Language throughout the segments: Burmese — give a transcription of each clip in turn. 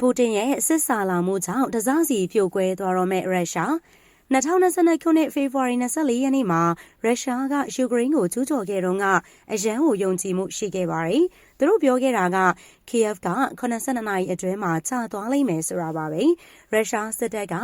ပူတင်ရဲ့စစ်စာလာမှုကြောင့်တစားစီပြိုကွဲသွားတော့မဲ့ရုရှား2022ခုနှစ်ဖေဖော်ဝါရီ24ရက်နေ့မှာရုရှားကယူကရိန်းကိုကျူးကျော်ခဲ့တော့ကအရန်ကိုယုံကြည်မှုရှိခဲ့ပါတယ်။သူတို့ပြောခဲ့တာက Kiev က82နာရီအတွင်းမှာကျသွားလိမ့်မယ်ဆိုတာပါပဲ။ရုရှားစစ်တပ်က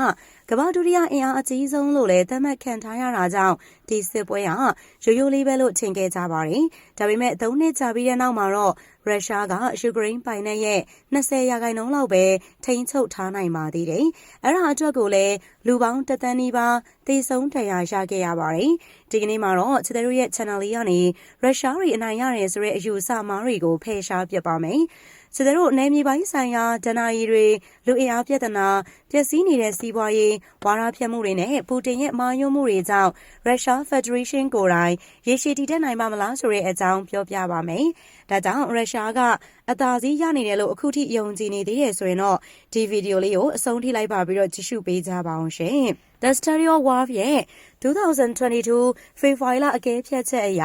ကမ္ဘာဒုတိယအင်အားအကြီးဆုံးလို့လည်းသတ်မှတ်ခံထားရတာကြောင့်ဒီစစ်ပွဲဟာရိုးရိုးလေးပဲလို့ထင်ခဲ့ကြပါတယ်။ဒါပေမဲ့၃နှစ်ကြာပြီးတဲ့နောက်မှာတော့ရုရှားကယူကရိန်းပိုင်နက်ရဲ့20ရာခိုင်နှုန်းလောက်ပဲထိန်းချုပ်ထားနိုင်ပါသေးတယ်။အဲ့ဒါအတွက်ကိုလည်းလူပေါင်းတသန်းနီးပါးသေဆုံးဒဏ်ရာရခဲ့ရပါတယ်။ဒီကနေ့မှာတော့ချစ်တဲ့ရဲ့ channel လေးကနေရုရှားတွေအနိုင်ရတယ်ဆိုတဲ့အယူအဆမားတွေကိုဖယ်ရှားပြပါမယ်။ စတဲ့တို့နယ်မြေပိုင်းဆိုင်ရာဒဏ္ဍာရီတွေလူအင်အားပြဿနာပျက်စီးနေတဲ့စီးပွားရေးဝါဒဖြန့်မှုတွေနဲ့ပူတင်ရဲ့မာယွန်းမှုတွေကြောင့်ရုရှားဖက်ဒရေးရှင်းကိုယ်တိုင်ရေရှည်တည်တတ်နိုင်ပါမလားဆိုတဲ့အကြောင်းပြောပြပါမယ်။ဒါကြောင့်ရုရှားကအသာစီးရနေတယ်လို့အခုထိယုံကြည်နေသေးတယ်ဆိုရင်တော့ဒီဗီဒီယိုလေးကိုအဆုံးထိလိုက်ပါပြီးတော့ကြည့်ရှုပေးကြပါအောင်ရှင်။ The Stereo War ရဲ့2022ဖေဖော်ဝါရီလအကဲဖြတ်ချက်အရ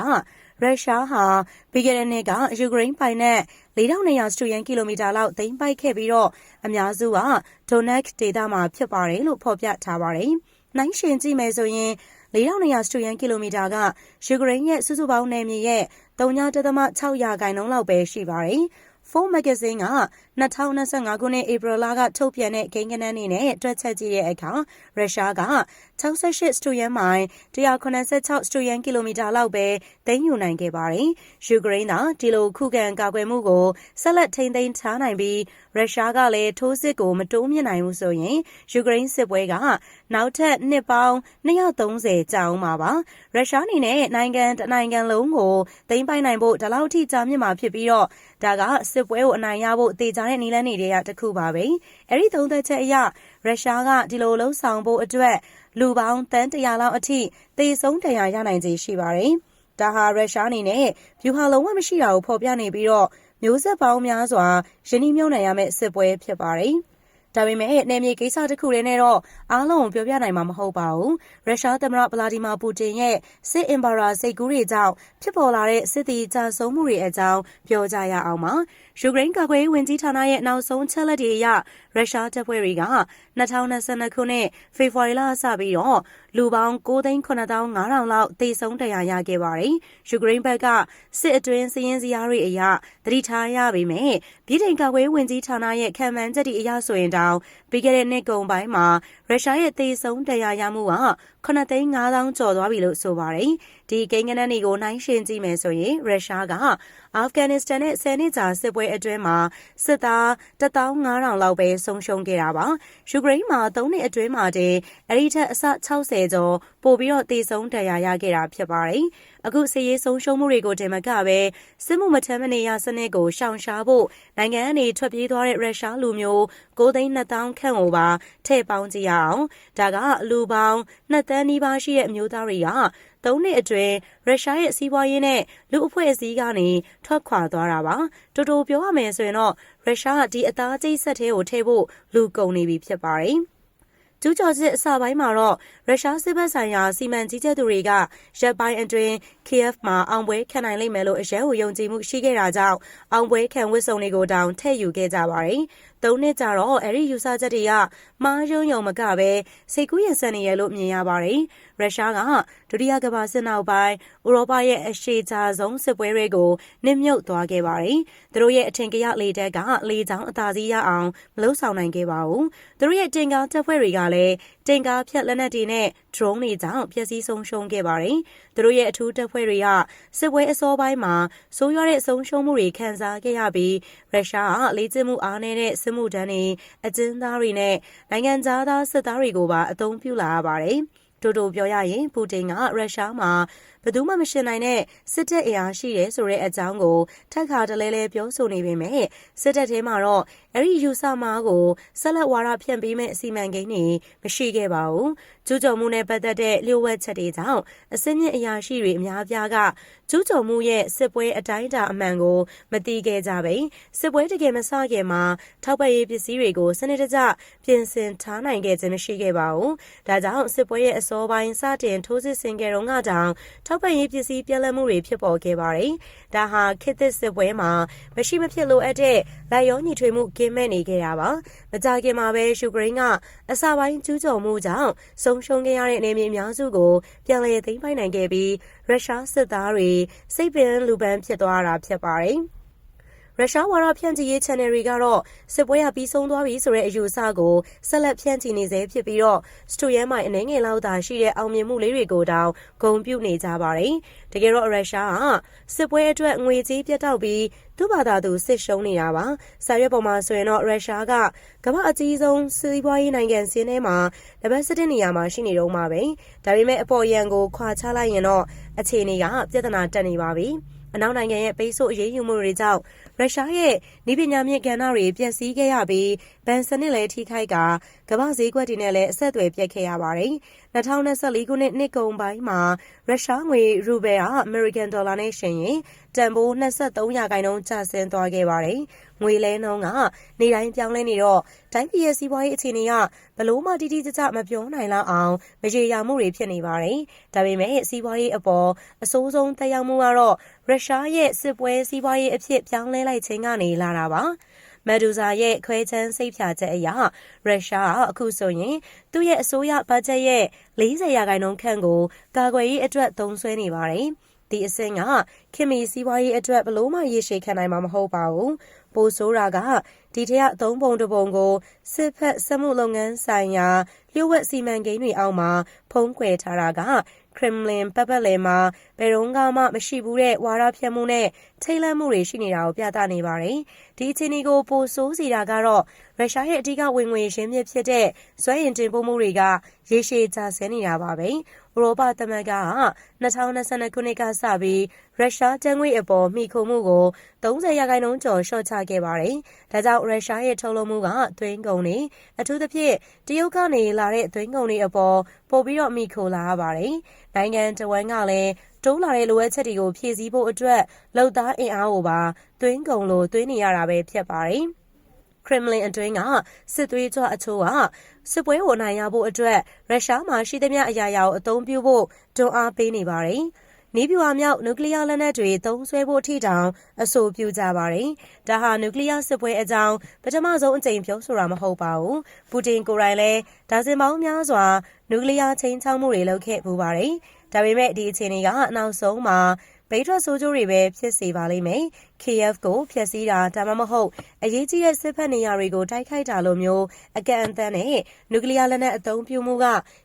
ရုရှားဟာပြီးခဲ့တဲ့နှစ်ကယူကရိန်းပိုင်နက်4200စတူယန်ကီလိုမီတာလောက်သိမ်းပိုက်ခဲ့ပြီးတော့အများစုကဒိုနက်ဒေသမှာဖြစ်ပါတယ်လို့ဖော်ပြထားပါတယ်။နိုင်ရှင်ကြည့်မယ်ဆိုရင်4200စတူယန်ကီလိုမီတာကယူကရိန်းရဲ့စုစုပေါင်းနယ်မြေရဲ့3.6ရာခိုင်နှုန်းလောက်ပဲရှိပါတယ်။ Forbes Magazine က 2025ခုနှစ်ဧပြီလကထုတ်ပြန်တဲ့ကိန်းဂဏန်းတွေနဲ့တွက်ချက်ကြည့်တဲ့အခါရုရှားက68စတူယန်မိုင်186စတူယန်ကီလိုမီတာလောက်ပဲသိမ်းယူနိုင်ခဲ့ပါတယ်။ယူကရိန်းကဒီလိုခုခံကာကွယ်မှုကိုဆက်လက်ထိန်းသိမ်းထားနိုင်ပြီးရုရှားကလည်းထိုးစစ်ကိုမတိုးမြင့်နိုင်ဘူးဆိုရင်ယူကရိန်းစစ်ပွဲကနောက်ထပ်နှစ်ပေါင်း230ကြာအောင်မှာပါ။ရုရှားအနေနဲ့နိုင်ငံတနိုင်ငံလုံးကိုသိမ်းပိုက်နိုင်ဖို့ဒီလောက်ထိကြာမြင့်မှာဖြစ်ပြီးတော့ဒါကစစ်ပွဲကိုအနိုင်ရဖို့တေချာတဲ့နည်းလမ်းတွေကတခုပါပဲ။အဲ့ဒီသုံးသက်ချက်အရရုရှားကဒီလိုလှုံ့ဆော်ဖို့အတွက်လူပေါင်းတန်းတရာလောက်အထိသေဆုံးတရားရနိုင်ခြေရှိပါတယ်။ဒါဟာရုရှားအနေနဲ့ဗျူဟာလုံးဝမရှိတာကိုဖော်ပြနေပြီးတော့မျိုးဆက်ပေါင်းများစွာယင်းနှမြုံနိုင်ရမယ့်စစ်ပွဲဖြစ်ပါတယ်။ဒါပေမဲ့နယ်မြေကိစ္စတစ်ခုတည်းနဲ့တော့အားလုံးကိုပြောပြနိုင်မှာမဟုတ်ပါဘူး။ရုရှားသမ္မတဗလာဒီမာပူတင်ရဲ့စစ်အင်ပါရာစိတ်ကူးတွေကြောင့်ဖြစ်ပေါ်လာတဲ့စစ်သည်ကြဆုံးမှုတွေအကြောင်းပြောကြရအောင်ပါ။ ယူကရိန်းကာကွယ်ရေးဝန်ကြီးဌာနရဲ့နောက်ဆုံးချက်လက်တွေအရရုရှားတပ်ဖွဲ့တွေက2022ခုနှစ်ဖေဖော်ဝါရီလအစပြီးတော့လူပေါင်း9,9500လောက်သေဆုံးတရားရခဲ့ပါတယ်။ယူကရိန်းဘက်ကစစ်အတွင်းစည်ရင်းစရာတွေအရသတိထားရပေမဲ့ပြည်ထောင်ကာကွယ်ဝင်ကြီးဌာနရဲ့ခံမှန်းချက်တွေအရဆိုရင်တောင်ပြီးခဲ့တဲ့နှစ်ကုန်ပိုင်းမှာရုရှားရဲ့သေဆုံးတရားရမှုက9,5000ကျော်သွားပြီလို့ဆိုပါတယ်။ ဒီကိန်းဂဏန်းတွေကိုနှိုင်းယှဉ်ကြည့်မယ်ဆိုရင်ရုရှားကအာဖဂန်နစ္စတန်နဲ့10နှစ်ကြာစစ်ပွဲအတွင်းမှာစစ်သား15000လောက်ပဲဆုံးရှုံးခဲ့တာပါ။ယူကရိန်းမှာ3နှစ်အတွင်းမှာတည်းအဲ့ဒီထက်အဆ60ကျော်ပို့ပြီးတော့တေဆုံးတရားရခဲ့တာဖြစ်ပါတယ်။အခုစစ်ရေးဆုံးရှုံးမှုတွေကိုတင်မကပဲစစ်မှုမထမ်းမနေရစနစ်ကိုရှောင်ရှားဖို့နိုင်ငံအနေထွက်ပြေးသွားတဲ့ရုရှားလူမျိုး9သိန်း2000ခန့်ကိုပါထည့်ပေါင်းကြည့်ရအောင်။ဒါကလူပေါင်း2သန်းနီးပါးရှိတဲ့အမျိုးသားတွေက သုံးနှစ်အတွင်း ရုရှားရဲ့ စီးပွားရေးနဲ့ လူအဖွဲ့အစည်းကနေ ထွက်ခွာသွားတာပါတူတူပြောရမယ်ဆိုရင်တော့ ရုရှားက ဒီအသားကျိတ်ဆက်သေးကို ထည့်ဖို့ လူကုန်နေပြီ ဖြစ်ပါတယ် ကျူးကျော်စစ်အစပိုင်းမှာတော့ ရုရှားစစ်ဘက်ဆိုင်ရာ စီမံကြီးကြပ်သူတွေကရပ်ပိုင်းအတွင်း Kiev မှာ အောင်ပွဲခံနိုင်လိမ့်မယ်လို့ အရဲကို ယုံကြည်မှုရှိခဲ့တာကြောင့် အောင်ပွဲခံဝစ်စုံတွေကိုတောင် ထည့်ယူခဲ့ကြပါတယ်။သုံးနှစ်ကြာတော့ အဲ့ဒီယူဆချက်တွေကမားယုံယုံမကပဲစိတ်ကူးရင်ဆန်နေရလို့ မြင်ရပါတယ်။ ရုရှားကဒုတိယကမ္ဘာစစ်နောက်ပိုင်းဥရောပရဲ့အရှေ့ခြားဆုံးစစ်ပွဲတွေကိုနစ်မြုပ်သွားခဲ့ပါတယ်။သူတို့ရဲ့အထင်ကရလေတက်ကလေချောင်းအသာစီးရအောင်မလှုပ်ဆောင်နိုင်ခဲ့ပါဘူး။သူတို့ရဲ့တင်ကားတပ်ဖွဲ့တွေကလည်းတင်ကားဖြတ်လက်နက်တွေနဲ့ drone တွေကြောင့်ပျက်စီးဆုံးရှုံးခဲ့ပါတယ်။သူတို့ရဲ့အထူးတပ်ဖွဲ့တွေကစစ်ပွဲအစောပိုင်းမှာဆိုးရွားတဲ့ဆုံးရှုံးမှုတွေခံစားခဲ့ရပြီးရုရှားကလေ့ကျင့်မှုအားနည်းတဲ့စစ်မှုထမ်းတွေအကျဉ်းသားတွေနဲ့နိုင်ငံသားစစ်သားတွေကိုပါအသုံးပြုလာရပါတယ်။ တိုးတိုပြောရရင်ပူတင်ကရုရှားမှာဘယ်သူမှမရှင်နိုင်တဲ့စစ်တပ်အင်အားရှိတယ်ဆိုတဲ့အကြောင်းကိုထက်ခါတလဲလဲပြောဆိုနေပေမဲ့စစ်တပ်ထဲမှာတော့အဲ့ဒီယူဆမားကိုဆက်လက်ဝါဒဖြန့်ပေးမဲ့အစီအမံကိန်းတွေမရှိခဲ့ပါဘူး ကျူးကျော်မှုနဲ့ပတ်သက်တဲ့လျှို့ဝှက်ချက်တွေကြောင့်အစင်းမြင့်အရာရှိတွေအများပြားကကျူးကျော်မှုရဲ့စစ်ပွဲအတိုင်းအတာအမှန်ကိုမသိခဲ့ကြပဲစစ်ပွဲတကယ်မစခင်မှာထောက်ပံ့ရေးပစ္စည်းတွေကိုစနစ်တကျပြင်ဆင်ထားနိုင်ခဲ့ခြင်းမရှိခဲ့ပါဘူးဒါကြောင့်စစ်ပွဲရဲ့အစောပိုင်းစတင်ထိုးစစ်ဆင်ခဲ့တော့ကတောင်ထောက်ပံ့ရေးပစ္စည်းပြက်လက်မှုတွေဖြစ်ပေါ်ခဲ့ပါတယ်။ဒါဟာခေတ်သစ်စစ်ပွဲမှာမရှိမဖြစ်လိုအပ်တဲ့လိုက်ရောညီထွေမှုကင်းမဲ့နေခဲ့တာပါ။မကြခင်မှာပဲယူကရိန်းကအစပိုင်းကျူးကျော်မှုကြောင့်ဆုံးရှုံးခဲ့ရတဲ့အနေအများစုကိုပြန်လည်သိမ်းပိုက်နိုင်ခဲ့ပြီးရုရှားစစ်သားတွေစိတ်ပင်လူပန်းဖြစ်သွားတာဖြစ်ပါတယ်။ ရုရှားဝါဒဖြန့်ချီရေး channel တွေကတော့ စစ်ပွဲကပြီးဆုံးသွားပြီဆိုတဲ့ အယူအဆကို ဆက်လက်ဖြန့်ချီနေစေဖြစ်ပြီးတော့ စတူရဲမိုင် အနေငယ်လောက်သာရှိတဲ့ အောင်မြင်မှုလေးတွေကိုတောင် ဂုဏ်ပြုနေကြပါတယ်။တကယ်တော့ ရုရှားကစစ်ပွဲအတွက် ငွေကြေးပြတ်တောက်ပြီး သူ့ဘာသာသူ စစ်ရှုံးနေတာပါ။စာရွက်ပေါ်မှာဆိုရင်တော့ ရုရှားက ကမ္ဘာအကြီးဆုံး စီးပွားရေးနိုင်ငံစင်းထဲမှာတပတ်စတဲ့နေရာမှာ ရှိနေတော့မှာပဲ။ဒါပေမဲ့ အပေါ်ရန်ကို ခွာချလိုက်ရင်တော့ အခြေအနေက ပြဿနာတက်နေပါပြီ။အနောက်နိုင်ငံရဲ့ ပိတ်ဆို့အရေးယူမှုတွေကြောင့် ရုရှားရဲ့ဤပညာမြင့်ကဏ္ဍတွေပျက်စီးခဲ့ရပြီးဗန်စနစ်လည်းထိခိုက်ကကမ္ဘာဈေးကွက်တွေနဲ့လည်းအဆက်အသွယ်ပြတ်ခဲ့ရပါတယ်။2024ခုနှစ်နှစ်ကုန်ပိုင်းမှာရုရှားငွေရူဘယ်ဟာအမေရိကန်ဒေါ်လာနဲ့ရှင်ရင်တန်ဖိုး23ရာခိုင်နှုန်းကျဆင်းသွားခဲ့ပါတယ်။ ငွေလဲနှုန်းကနေတိုင်းပြောင်းလဲနေတော့တိုင်းပြည်ရဲ့စီးပွားရေးအခြေအနေကဘလို့မှတိတိကျကျမပြောနိုင်လောက်အောင်မရေရာမှုတွေဖြစ်နေပါတယ်။ဒါပေမဲ့စီးပွားရေးအပေါ်အဆိုးဆုံးတက်ရောက်မှုကတော့ရုရှားရဲ့စစ်ပွဲစီးပွားရေးအဖြစ်ပြောင်းလဲလိုက်ခြင်းကနေလာတာပါ။မက်ဒူဇာရဲ့ခွဲချမ်းစိတ်ဖြာချက်အရရုရှားအခုဆိုရင်သူ့ရဲ့အစိုးရဘတ်ဂျက်ရဲ့40ရာခိုင်နှုန်းခန့်ကိုကာကွယ်ရေးအတွက်သုံးစွဲနေပါတယ်။ဒီအဆင့်ကခင်မီစီးပွားရေးအတွက်ဘလို့မှရေရှည်ခံနိုင်မှာမဟုတ်ပါဘူး။ ပိုဆိုးတာကဒီထက်အသုံးပုံတစ်ပုံကိုစစ်ဖက်စက်မှုလုပ်ငန်းဆိုင်ရာလျှို့ဝှက်စီမံကိန်းတွေအောက်မှာ ဖုံးကွယ်ထားတာက ခရမ်လင်ပတ်ပတ်လည်မှာ ဘယ်တော့မှ မရှိဘူးတဲ့ ဝါဒဖြန့်မှုနဲ့ ထိတ်လန့်မှုတွေ ရှိနေတာကို ပြသနေပါတယ်။ဒီအခြေအနေကို ပိုဆိုးစီတာကတော့ ရုရှားရဲ့ အဓိကဝင်ငွေရင်းမြစ်ဖြစ်တဲ့ဇွဲရင်တင်ပို့မှုတွေက ရေရှည်ကျဆင်းနေတာပါပဲ။ဥရောပသမဂ္ဂက2022ခုနှစ်ကစပြီး ရုရှားကျန်းငွေအပေါ်မိခိုမှုကို30ရာခိုင်နှုန်းကျော် လျှော့ချခဲ့ပါတယ်။ဒါကြောင့် ရုရှားရဲ့ ထုတ်လုပ်မှုက သွင်းကုန်တွေ အထူးသဖြင့် တရုတ်ကနေလာတဲ့သွင်းကုန်တွေအပေါ် ပို့ပြီးတော့မိခိုလာရပါတယ်။နိုင်ငံတဝန်းကလည်း တိုးလာတဲ့ လိုအပ်ချက်တွေကို ဖြည့်ဆည်းဖို့အတွက် လုံသားအင်အားကိုပါ သွင်းကုန်လို့သွင်းနေရတာပဲ ဖြစ်ပါတယ်။ခရမ်လင်အတွင်းက စစ်သွေးကြွအချို့က စစ်ပွဲကိုနိုင်ရဖို့အတွက် ရုရှားမှာရှိသမျှအရာရာကို အသုံးပြုဖို့ တွန်းအားပေးနေပါတယ်။ နည်းဗျူဟာမြောက် နျူကလီးယားလက်နက်တွေသုံးစွဲဖို့အထိတောင် အဆိုပြုကြပါတယ်။ဒါဟာ နျူကလီးယားစစ်ပွဲအကြောင်း ပထမဆုံးအကြိမ်ပြောဆိုတာ မဟုတ်ပါဘူး။ပူတင်ကိုယ်တိုင်လည်း ဒါဇင်ပေါင်းများစွာ နျူကလီးယား ခြိမ်းခြောက်မှုတွေ လုပ်ခဲ့ဖူးပါတယ်။ဒါပေမဲ့ ဒီအခြေအနေက နောက်ဆုံးမှာ ဘိတ်ထွက်ဆိုးကျိုးတွေပဲဖြစ်စေပါလိမ့်မယ်။ KF ကိုဖျက်ဆီးတာဒါမှမဟုတ်အရေးကြီးတဲ့စစ်ဖက်နေရာတွေကိုတိုက်ခိုက်တာလိုမျိုးအကန့်အသတ်နဲ့နျူကလ িয়ার လက်နက်အသုံးပြုမှုက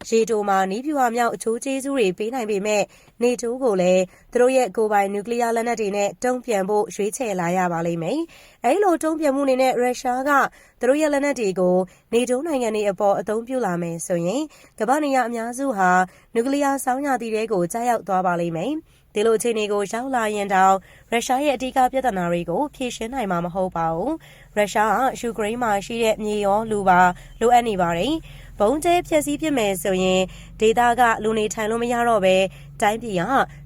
ရေတိုမှာနီးပြူဟာမြောက်အချိုးကျေးဇူးတွေပေးနိုင်ပေမဲ့နေတိုးကိုလည်းသူတို့ရဲ့ကိုယ်ပိုင်နျူကလ িয়ার လက်နက်တွေနဲ့တုံ့ပြန်ဖို့ရွေးချယ်လာရပါလိမ့်မယ်။အဲဒီလိုတုံ့ပြန်မှုနေနဲ့ရုရှားကသူတို့ရဲ့လက်နက်တွေကိုနေတိုးနိုင်ငံတွေအပေါ်အသုံးပြုလာမယ်ဆိုရင်ကမ္ဘာနေရအများစုဟာနျူကလ িয়ার ဆောင်းရာသီတွေကိုကြားရောက်သွားပါလိမ့်မယ်။ ဒီလိုအခြေအနေကိုရောက်လာရင်တောင်ရုရှားရဲ့အဓိကပြဿနာတွေကိုဖြေရှင်းနိုင်မှာမဟုတ်ပါဘူးရုရှားကယူကရိန်းမှာရှိတဲ့မြေရောလူပါလိုအပ်နေပါတယ် ဘုံကျဲဖြည့်ဆည်းပြမယ်ဆိုရင်ဒေတာကလူနေထိုင်လို့မရတော့ပဲတိုင်းပြည်က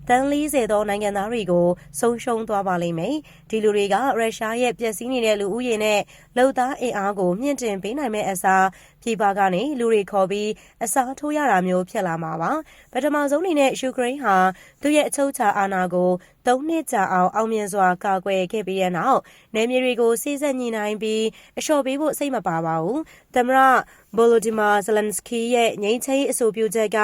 တန်း40သောနိုင်ငံသားတွေကိုဆုံးရှုံးသွားပါလိမ့်မယ်။ဒီလူတွေကရုရှားရဲ့ပျက်စီးနေတဲ့လူဦးရေနဲ့လုံသားအင်အားကိုမြင့်တင်ပေးနိုင်မဲ့အစားပြည်ပကနေလူတွေခေါ်ပြီးအစားထိုးရတာမျိုးဖြစ်လာမှာပါ။ပထမဆုံးအနေနဲ့ယူကရိန်းဟာသူ့ရဲ့အချုပ်အခြာအာဏာကို၃နှစ်ကြာအောင်အောင်မြင်စွာကာကွယ်ခဲ့ပြီးတဲ့နောက်နယ်မြေတွေကိုစိစက်ညှိနှိုင်းပြီးအလျှော့ပေးဖို့စိတ်မပါပါဘူး။သမ္မတ ဗိုလိုဒီမာဇလန်စကီရဲ့ငြိမ်းချမ်းရေးအဆိုပြုချက်က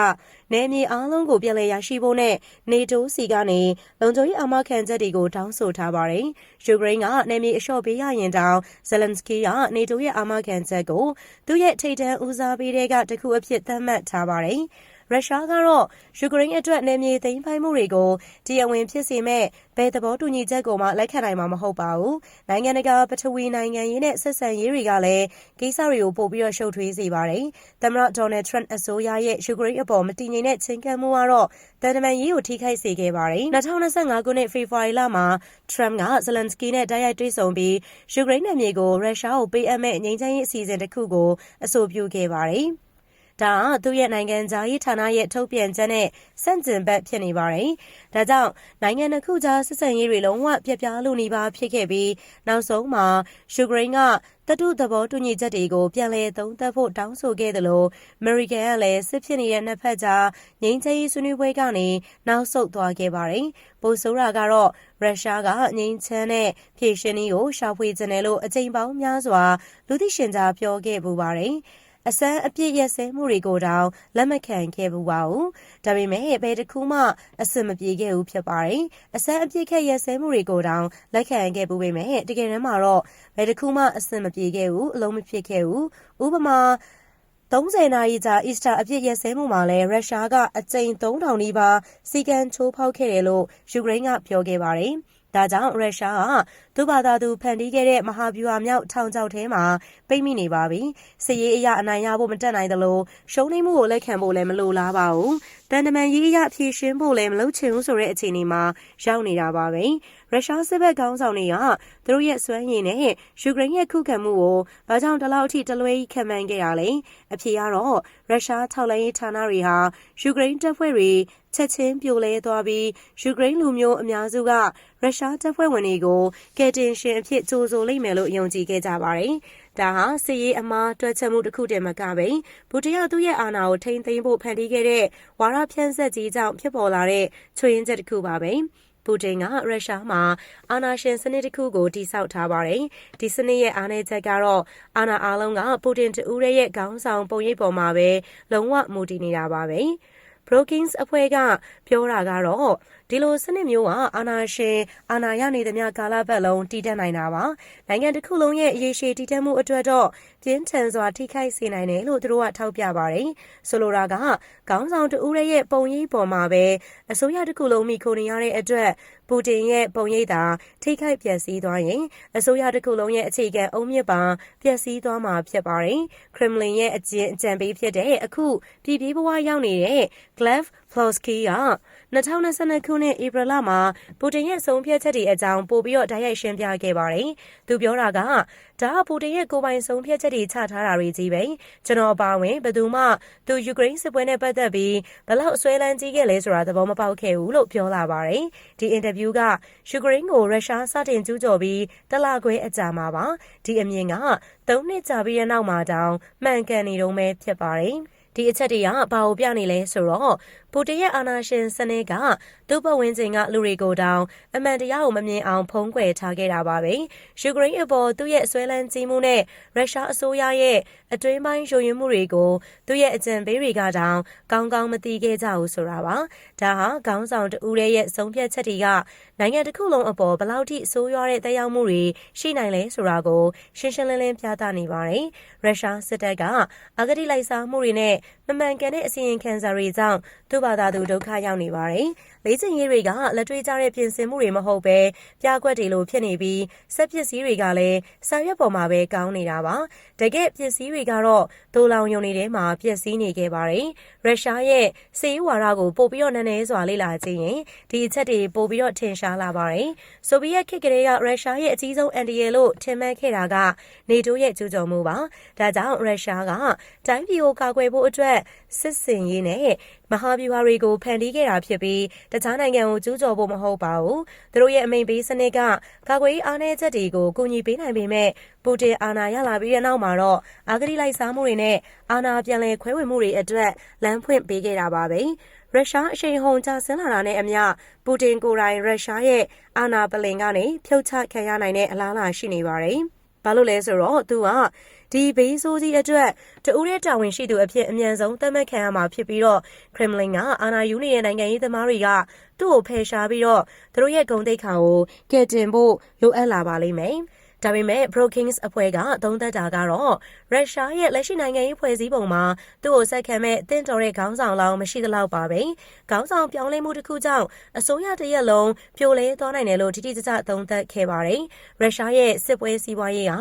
နယ်မြေအားလုံးကိုပြန်လည်ရရှိဖို့နဲ့နေတိုးစီကနေလုံခြုံရေးအာမခံချက်တွေကိုတောင်းဆိုထားပါတယ်။ယူကရိန်းကနယ်မြေအလျှော့ပေးရရင်တောင်ဇလန်စကီကနေတိုးရဲ့အာမခံချက်ကိုသူ့ရဲ့ထိပ်တန်းဦးစားပေးတဲ့ကတခုအဖြစ်သတ်မှတ်ထားပါတယ်။ ရုရှားကတော့ ယူကရိန်းအတွက် နယ်မြေသိမ်းပိုက်မှုတွေကို တရားဝင်ဖြစ်စေမဲ့ဘယ်သဘောတူညီချက်ကိုမှ လက်ခံနိုင်မှာ မဟုတ်ပါဘူး။နိုင်ငံတကာ ပထဝီနိုင်ငံရေးနဲ့ ဆက်ဆံရေးတွေကလည်း ကိစ္စတွေကို ပို့ပြီးတော့ရှုပ်ထွေးစေပါတယ်။သမ္မတဒေါ်နယ်ထရန့်အစိုးရရဲ့ ယူကရိန်းအပေါ် မတည်ငြိမ်တဲ့ ချင်းကပ်မှုကတော့တန်တမန်ရေးကို ထိခိုက်စေခဲ့ပါတယ်။2025ခုနှစ် ဖေဖော်ဝါရီလမှာထရန့်ကဇလန်စကီနဲ့ တိုက်ရိုက်တွေ့ဆုံပြီး ယူကရိန်းနယ်မြေကို ရုရှားကိုပေးအပ်မဲ့ငြိမ်းချမ်းရေးအစီအစဉ်တစ်ခုကို အဆိုပြုခဲ့ပါတယ်။ ဒါကသူ့ရဲ့နိုင်ငံသားရေးဌာနရဲ့ထုတ်ပြန်ချက်နဲ့စန့်ကျင်ဘက်ဖြစ်နေပါတယ်။ဒါကြောင့်နိုင်ငံတစ်ခုကြားဆက်ဆံရေးတွေလုံးဝပြက်ပြားလို့နေပါဖြစ်ခဲ့ပြီးနောက်ဆုံးမှာယူကရိန်းကတတုသဘောတူညီချက်တွေကိုပြန်လည်သုံးသပ်ဖို့တောင်းဆိုခဲ့တယ်လို့အမေရိကန်ကလည်းစစ်ဖြစ်နေတဲ့နှစ်ဖက်ကြားငြိမ်းချမ်းရေးဆွေးနွေးပွဲကနေနောက်ဆုတ်သွားခဲ့ပါတယ်။ပိုဆိုးတာကတော့ရုရှားကငြိမ်းချမ်းတဲ့ဖြည့်ရှင်နည်းကိုရှာဖွေခြင်းတယ်လို့အကြိမ်ပေါင်းများစွာလူသိရှင်ကြားပြောခဲ့ပူပါတယ်။ အစမ်းအပြစ်ရက်စဲမှုတွေကိုတောင်လက်မခံခဲ့ဘူးပါဘူး။ဒါပေမဲ့ဘယ်တစ်ခုမှအဆင်မပြေခဲ့ဘူးဖြစ်ပါတယ်။အစမ်းအပြစ်ခက်ရက်စဲမှုတွေကိုတောင်လက်ခံခဲ့ဘူးပေမဲ့တကယ်တမ်းမှာတော့ဘယ်တစ်ခုမှအဆင်မပြေခဲ့ဘူးအလုံးမဖြစ်ခဲ့ဘူး။ဥပမာ30နာရီကြာအစ္စတာအပြစ်ရက်စဲမှုမှာလဲရုရှားကအကြိမ်3000နီးပါးစီကံချိုးဖောက်ခဲ့တယ်လို့ယူကရိန်းကပြောခဲ့ပါတယ်။ ဒါကြောင့်ရုရှားကသူ့ဘာသာသူဖန်တီးခဲ့တဲ့မဟာဗျူဟာမြောက်ထောင်ချောက်ထဲမှာပိတ်မိနေပါပြီ။စစ်ရေးအရာအနိုင်ရဖို့မတက်နိုင်သလိုရှုံးနိမ့်မှုကိုလက်ခံဖို့လည်းမလိုလားပါဘူး။တန်တမန်ရေးအရာဖြည့်ရှင်းဖို့လည်းမလုပ်ချင်ဘူးဆိုတဲ့အခြေအနေမှာရောက်နေတာပါပဲ။ရုရှားစစ်ဘက်ကောင်းဆောင်တွေကသူတို့ရဲ့စွမ်းရည်နဲ့ယူကရိန်းရဲ့ခုခံမှုကိုဘာကြောင့်ဒီလောက်အထိတလွဲခံမှန်းခဲ့ရလဲ။အဖြေကတော့ရုရှားထောက်လှမ်းရေးဌာနတွေဟာယူကရိန်းတပ်ဖွဲ့တွေ ချက်ချင်းပြိုလဲသွားပြီးယူကရိန်းလူမျိုးအများစုကရုရှားတပ်ဖွဲ့ဝင်တွေကိုကယ်တင်ရှင်အဖြစ်ကြိုးဆိုလိမ့်မယ်လို့ယုံကြည်ခဲ့ကြပါတယ်။ဒါဟာစစ်ရေးအမားတွက်ချက်မှုတစ်ခုတည်းမကပဲဘူတရသူ့ရဲ့အာဏာကိုထိန်းသိမ်းဖို့ဖန်တီးခဲ့တဲ့ဝါရဖြန့်ဆက်ကြီးကြောင့်ဖြစ်ပေါ်လာတဲ့ချွေရင်ချက်တစ်ခုပါပဲ။ပူတင်ကရုရှားမှာအာဏာရှင်စနစ်တစ်ခုကိုတည်ဆောက်ထားပါတယ်။ဒီစနစ်ရဲ့အားနည်းချက်ကတော့အာဏာအားလုံးကပူတင်တဦးရဲ့ခေါင်းဆောင်ပုံရိပ်ပေါ်မှာပဲလုံးဝမူတည်နေတာပါပဲ။ Brookings အဖွဲ့က ပြောတာကတော့ဒီလိုစနစ်မျိုးကအာဏာရှင်အာဏာရနေသမျှကာလပတ်လုံးတည်တတ်နိုင်တာပါနိုင်ငံတစ်ခုလုံးရဲ့အရေးရှိတည်တတ်မှုအတွက်တော့ပြင်းထန်စွာထိခိုက်စေနိုင်တယ်လို့သူတို့ကထောက်ပြပါတယ်ဆိုလိုတာကခေါင်းဆောင်တဦးရဲ့ပုံရိပ်ပေါ်မှာပဲအစိုးရတစ်ခုလုံးမိခိုနေရတဲ့အတွက်ပူတင်ရဲ့ပုံရိပ်သာထိခိုက်ပျက်စီးသွားရင်အစိုးရတစ်ခုလုံးရဲ့အခြေခံအုံမြစ်ပါပျက်စီးသွားမှာဖြစ်ပါတယ်ခရမလင်ရဲ့အကျဉ်းအကြံပေးဖြစ်တဲ့အခုပြည်ပြည်ဘဝရောက်နေတဲ့ Glev Plosky က2022ခုနှစ်ဧပြီလမှာပူတင်ရဲ့ဆုံးဖြတ်ချက်တွေအကြောင်းပို့ပြီးတော့တိုက်ရိုက်ရှင်းပြခဲ့ပါတယ်။သူပြောတာကဒါကပူတင်ရဲ့ကိုပိုင်ဆုံးဖြတ်ချက်တွေချထားတာတွေကြီးပဲ။ကျွန်တော်အပါဝင်ဘယ်သူမှသူယူကရိန်းစစ်ပွဲနဲ့ပတ်သက်ပြီးဘလောက်ဆွဲလန်းကြီးခဲ့လဲဆိုတာသဘောမပေါက်ခဲ့ဘူးလို့ပြောလာပါတယ်။ဒီအင်တာဗျူးကယူကရိန်းကိုရုရှားစတင်ကျူးကျော်ပြီးတလခွဲအကြာမှာပါ။ဒီအမြင်က၃နှစ်ကြာပြီးတဲ့နောက်မှာတောင်မှန်ကန်နေတော့မဲဖြစ်ပါတယ်။ဒီအချက်တွေကဘာကိုပြနေလဲဆိုတော့ ပူတင်ရဲ့အာဏာရှင်စနစ်ကသူ့ဘဝဝင်ခြင်းကလူတွေကိုတောင်အမှန်တရားကိုမမြင်အောင်ဖုံးကွယ်ထားခဲ့တာပါပဲယူကရိန်းအပေါ်သူ့ရဲ့ဆွဲလန်းကြီးမှုနဲ့ရုရှားအစိုးရရဲ့အတွင်းပိုင်းယိုယွင်းမှုတွေကိုသူ့ရဲ့အကြံပေးတွေကတောင်ကောင်းကောင်းမသိခဲ့ကြဘူးဆိုတာပါဒါဟာခေါင်းဆောင်တဦးရဲ့ဆုံးဖြတ်ချက်တွေကနိုင်ငံတစ်ခုလုံးအပေါ်ဘလောက်ထိဆိုးရွားတဲ့သက်ရောက်မှုတွေရှိနိုင်လဲဆိုတာကိုရှင်းရှင်းလင်းလင်းပြသနေပါတယ်ရုရှားစစ်တပ်ကအဂတိလိုက်စားမှုတွေနဲ့မမှန်ကန်တဲ့အစီရင်ခံစာတွေကြောင့်သူ့ဘာသာသူဒုက္ခရောက်နေပါတယ်။လေ့ကျင့်ရေးတွေကလက်တွေ့ကျတဲ့ပြင်ဆင်မှုတွေမဟုတ်ပဲပြကွက်တွေလိုဖြစ်နေပြီးစက်ပစ္စည်းတွေကလည်းစာရွက်ပေါ်မှာပဲကောင်းနေတာပါ။တကယ်ပစ္စည်းတွေကတော့ဒိုလောင်ယုံနေတဲ့မှာပျက်စီးနေခဲ့ပါတယ်။ရုရှားရဲ့စေဝါဒကိုပို့ပြီးတော့နည်းနည်းစွာလေ့လာကြည့်ရင်ဒီအချက်တွေပို့ပြီးတော့ထင်ရှားလာပါတယ်။ဆိုဗီယက်ခေတ်ကလေးကရုရှားရဲ့အကြီးဆုံးအန်ဒီယေလို့ထင်မှတ်ခဲ့တာကနေတိုးရဲ့ကျူးကျော်မှုပါ။ဒါကြောင့်ရုရှားကတိုင်းပြည်ကိုကာကွယ်ဖို့အတွက်စစ်စင်ရေးနဲ့မဟာဗျူဟာတွေကိုဖန်တီးခဲ့တာဖြစ်ပြီးတခြားနိုင်ငံကိုကျူးကျော်ဖို့မဟုတ်ပါဘူး။သူတို့ရဲ့အမိန့်ပေးစနစ်ကကာကွယ်ရေးအားနည်းချက်တွေကိုကူညီပေးနိုင်ပေမဲ့ပူတင်အာဏာရလာပြီးတဲ့နောက်မှာတော့အာဂတိလိုက်စားမှုတွေနဲ့အာဏာပြန်လည်ခွဲဝေမှုတွေအတွက်လမ်းဖွင့်ပေးခဲ့တာပါပဲ။ရုရှားအရှိန်ဟုန်ကျဆင်းလာတာနဲ့အမျှပူတင်ကိုယ်တိုင်ရုရှားရဲ့အာဏာပလင်ကနေဖြုတ်ချခံရနိုင်တဲ့အလားအလာရှိနေပါတယ်။ ဘာလို့လဲဆိုတော့သူကဒီဘေးဆိုးကြီးအတွက်တဦးရဲ့တာဝန်ရှိသူအဖြစ်အမြန်ဆုံးသတ်မှတ်ခံရမှာဖြစ်ပြီးတော့ခရမလင်ကအာဏာယူနေတဲ့နိုင်ငံရေးသမားတွေကသူ့ကိုဖယ်ရှားပြီးတော့သူတို့ရဲ့ဂုဏ်သိက္ခာကိုကယ်တင်ဖို့လိုအပ်လာပါလိမ့်မယ်။ ဒါပေမဲ့ Brookings အဖွဲ့ကသုံးသပ်တာကတော့ရုရှားရဲ့လက်ရှိနိုင်ငံရေးဖွဲ့စည်းပုံမှာသူ့ကိုဆက်ခံမဲ့တင့်တော်တဲ့ခေါင်းဆောင်လောင်းမရှိသလောက်ပါပဲ။ခေါင်းဆောင်ပြောင်းလဲမှုတစ်ခုကြောင့်အစိုးရတရက်လုံးပြိုလဲသွားနိုင်တယ်လို့တိတိကျကျသုံးသပ်ခဲ့ပါတယ်။ရုရှားရဲ့စစ်ပွဲစည်းဝါးရေးက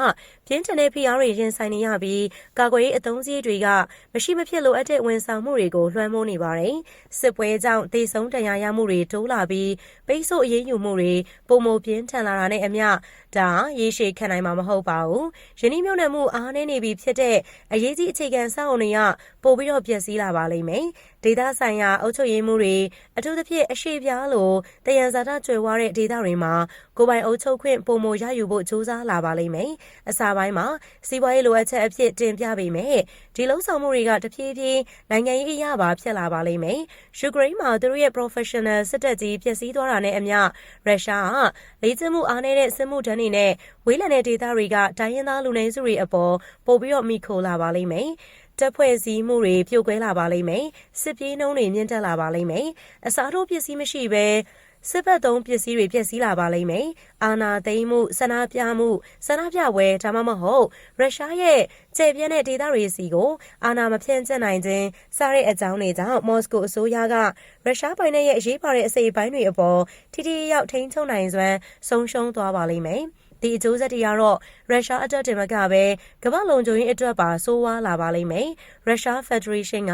ပြင်းထန်တဲ့ဖိအားတွေရင်ဆိုင်နေရပြီးကာကွယ်ရေးအသုံးစရိတ်တွေကမရှိမဖြစ်လိုအပ်တဲ့ဝန်ဆောင်မှုတွေကိုလွှမ်းမိုးနေပါတယ်။စစ်ပွဲကြောင့်ဒေဆုံးတရားရမှုတွေတိုးလာပြီးပိတ်ဆို့အရေးယူမှုတွေပုံမပြင်းထန်လာတာနဲ့အမျှ ဒါရေရှည်ခံနိုင်မှာမဟုတ်ပါဘူး။ယင်းနှမြုံနယ်မှုအားနည်းနေပြီဖြစ်တဲ့အရေးကြီးအခြေခံစောင့်တွေကပို့ပြီးတော့ပျက်စီးလာပါလိမ့်မယ်။ ဒေသဆိုင်ရာအုပ်ချုပ်ရေးမှုတွေအထူးသဖြင့်အရှိပြားလိုတယံဇာတကျွယ်ဝတဲ့ဒေသတွေမှာကိုပိုင်အုပ်ချုပ်ခွင့်ပုံမရယူဖို့ကြိုးစားလာပါလိမ့်မယ်။အစာပိုင်းမှာစီးပွားရေးလိုအပ်ချက်အဖြစ်တင်ပြပေမဲ့ဒီလုံးဆောင်မှုတွေကတဖြည်းဖြည်းနိုင်ငံရေးအရာပါဖြစ်လာပါလိမ့်မယ်။ယူကရိန်းမှာသူတို့ရဲ့ professional စစ်တပ်ကြီးပျက်စီးသွားတာနဲ့အမျှရုရှားကလေ့ကျင့်မှုအားနည်းတဲ့စစ်မှုထမ်းတွေနဲ့ဝေးလံတဲ့ဒေသတွေကတိုင်းရင်းသားလူနည်းစုတွေအပေါ်ပို့ပြီးတော့မိခိုလာပါလိမ့်မယ်။ တပ်ဖွဲ့စည်းမှုတွေပြုတ်ကွဲလာပါလိမ့်မယ်။စစ်ပြေးနှုံးတွေမြင့်တက်လာပါလိမ့်မယ်။အစားထိုးပစ္စည်းမရှိဘဲစစ်ဘက်သုံးပစ္စည်းတွေပျက်စီးလာပါလိမ့်မယ်။အာနာသိမ်းမှုဆန္ဒပြမှုဆန္ဒပြပွဲဒါမှမဟုတ်ရုရှားရဲ့ကျေပြန့်တဲ့ဒေသတွေစီကိုအာနာမဖြန့်ကျက်နိုင်ခြင်းစတဲ့အကြောင်းတွေကြောင့်မော်စကိုအစိုးရကရုရှားပိုင်ရဲ့အရေးပါတဲ့အစိပ်အပိုင်းတွေအပေါ်ထိထိရောက်ထိန်းချုပ်နိုင်စွမ်းဆုံးရှုံးသွားပါလိမ့်မယ်။ ဒီအကျိုးဆက်တွေကတော့ရုရှားအတွက်တင်မကပဲကမ္ဘာလုံခြုံရေးအတွက်ပါဆိုးဝါးလာပါလိမ့်မယ်။ရုရှားဖက်ဒရေးရှင်းက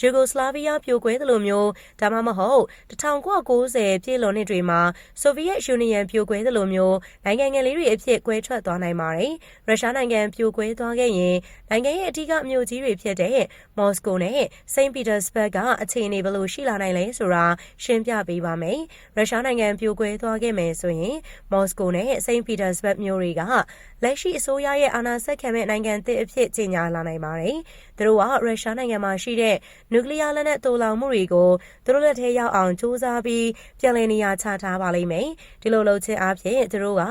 ယူဂိုစလာဗီးယားပြိုကွဲသလိုမျိုးဒါမှမဟုတ်1990ပြည်လွန်နှစ်တွေမှာဆိုဗီယက်ယူနီယံပြိုကွဲသလိုမျိုးနိုင်ငံငယ်လေးတွေအဖြစ်ကွဲထွက်သွားနိုင်ပါတယ်။ရုရှားနိုင်ငံပြိုကွဲသွားခဲ့ရင်နိုင်ငံရဲ့အထူးမြို့ကြီးတွေဖြစ်တဲ့မော်စကိုနဲ့စိန့်ပီတာစဘတ်ကအခြေအနေဘယ်လိုရှိလာနိုင်လဲဆိုတာရှင်းပြပေးပါမယ်။ရုရှားနိုင်ငံပြိုကွဲသွားခဲ့မယ်ဆိုရင်မော်စကိုနဲ့စိန့်ပီတာစဘမျိုးတွေကလက်ရှိအစိုးရရဲ့အာဏာဆက်ခံမဲ့နိုင်ငံသစ်အဖြစ်ကြေညာလာနိုင်ပါတယ်။သူတို့ကရုရှားနိုင်ငံမှာရှိတဲ့နျူကလ িয়ার လက်နက်တူလောင်မှုတွေကိုသူတို့လက်ထဲရောက်အောင်စူးစမ်းပြီးပြန်လည်နေရာချထားပါလိမ့်မယ်။ဒီလိုလုပ်ခြင်းအပြင်သူတို့က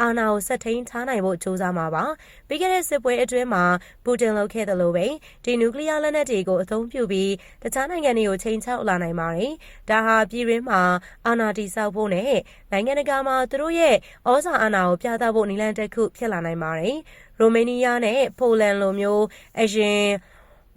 အာဏာကိုဆက်ထိန်ထားနိုင်ဖို့စူးစမ်းမှာပါ။ပြီးခဲ့တဲ့စစ်ပွဲအတွင်းမှာပူတင်လုပ်ခဲ့သလိုပဲဒီနျူကလ িয়ার လက်နက်တွေကိုအသုံးပြုပြီးတခြားနိုင်ငံတွေကိုချိန်ချောက်လာနိုင်ပါတယ်။ဒါဟာပြည်တွင်းမှာအာဏာတည်ဆောက်ဖို့နဲ့နိုင်ငံတကာမှာသူတို့ရဲ့ဩဇာအာဏာကိုပြ သဖို့နည်းလမ်းတစ်ခုဖြစ်လာနိုင်ပါတယ်။ရိုမေးနီးယားနဲ့ပိုလန်လိုမျိုးအရင်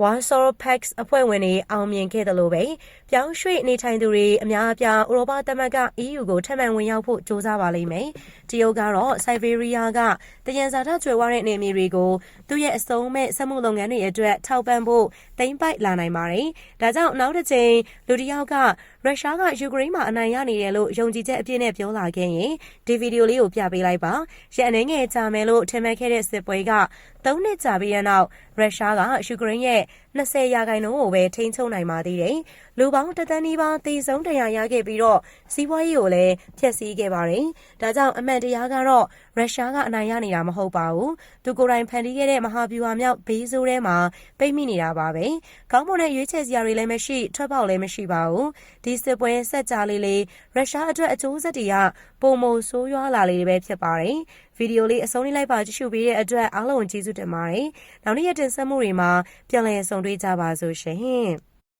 Warsaw Pact အဖွဲ့ဝင်တွေအောင်မြင်ခဲ့တယ်လို့ပဲပြောင်းရွှေ့နေထိုင်သူတွေအများအပြားဥရောပသမဂ္ဂ EU ကိုထပ်မံဝင်ရောက်ဖို့ကြိုးစားပါလိမ့်မယ်။တရုတ်ကတော့စိုက်ဘေးရီးယားကတယံဇာတကျွယ်ဝတဲ့နေမြေတွေကို သူ့ရဲ့အစုံမဲ့ စက်မှုလုပ်ငန်းတွေအတွက် ထောက်ပံ့ဖို့တိမ့်ပိုက်လာနိုင်ပါတယ်။ဒါကြောင့် နောက်တစ်ချိန်လူတစ်ယောက်က ရုရှားက ယူကရိန်းမှာ အနိုင်ရနေတယ်လို့ ယုံကြည်ချက်အပြည့်နဲ့ ပြောလာခဲ့ရင် ဒီဗီဒီယိုလေးကို ပြပေးလိုက်ပါ။ရန်အနေငယ်ကြာမယ်လို့ ထင်မှတ်ခဲ့တဲ့ စစ်ပွဲက ၃ နှစ်ကြာပြီးတဲ့နောက် ရုရှားက ယူကရိန်းရဲ့20ရာခိုင်နှုန်းကိုပဲ ထိန်းချုပ်နိုင်ပါသေးတယ်။လူပေါင်းတသန်းနီးပါး သေဆုံးတရားရခဲ့ပြီးတော့ စီးပွားရေးကိုလည်း ဖျက်ဆီးခဲ့ပါတယ်။ဒါကြောင့် အမှန်တရားကတော့ရုရှားကအနိုင်ရနေတာမဟုတ်ပါဘူး။သူကိုယ်တိုင်ဖန်တီးခဲ့တဲ့မဟာဗျူဟာမြောက်ဘေးဆိုးထဲမှာပိတ်မိနေတာပါပဲ။ကောင်းမွန်တဲ့ရွေးချယ်စရာတွေလည်းမရှိထွက်ပေါက်လည်းမရှိပါဘူး။ဒီစစ်ပွဲဆက်ကြလေးလေးရုရှားအတွက်အကျိုးဆက်တွေကပုံမဆိုးရွားလာလေးပဲဖြစ်ပါတယ်။ဗီဒီယိုလေးအဆုံးလေးလိုက်ပါကြည့်ရှုပေးတဲ့အတွက်အားလုံးကျေးဇူးတင်ပါတယ်။နောက်နေ့ရက်တင်ဆက်မှုတွေမှာပြန်လည်ဆုံတွေ့ကြပါစို့ရှင်။